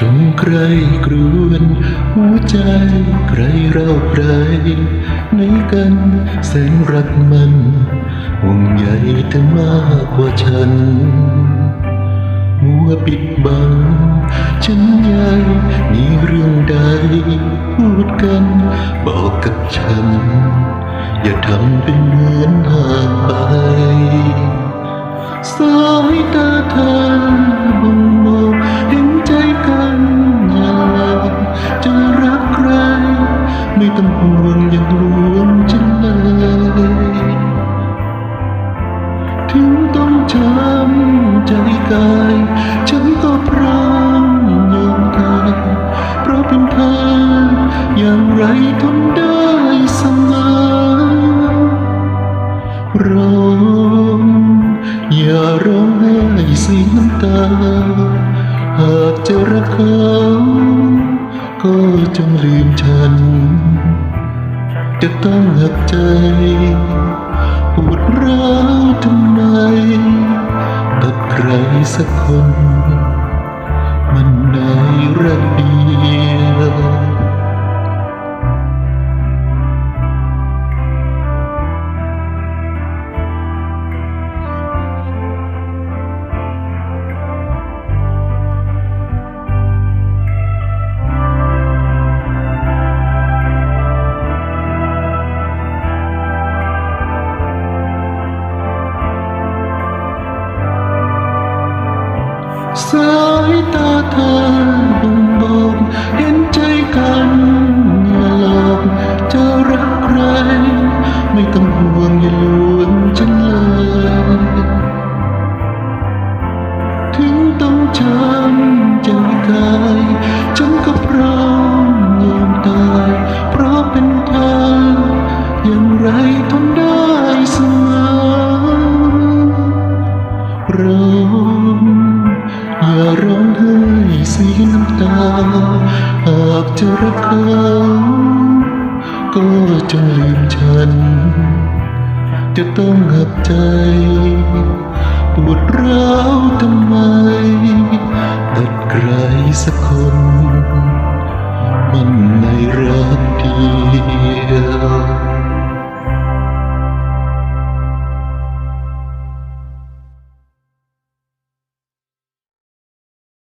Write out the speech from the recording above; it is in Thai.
จงใครกรวนหัวใจใครเราใครในกันแสนรักมันห่วงใยเธอมากกว่าฉันมัวปิดบัง ฉันใหญ่มีเรื่องใดพูดกันบอกกับฉัน อย่าทำเป็นเหมือนห่างไป สายตาเธอบ่ง ไม่ต้งห่วงอย่าลวงฉันเลยถึงต้องช้ำใจกายฉันก็พร้อมยอมตายเพราะเป็นเธออย่างไรทนได้เสมอร้องอย่าร้องไห้เสียน้ำตาหากจะรักเขาก็จงลืมฉัน จะต้องหักใจปวดร้าวทำไมตัดใครสักคน สายตาเธอบ่งบอกเห็นใจกันอย่าหลอกจะรักใคร ไม่ต้องห่วงอย่าลวงฉันเลย ถึงต้องช้ำใจกายฉันก็พร้อม จะรักเขาก็จงลืมฉัน จะต้องหักใจ ปวดร้าวทำไมตัดใครสักคน มันในรักเดียว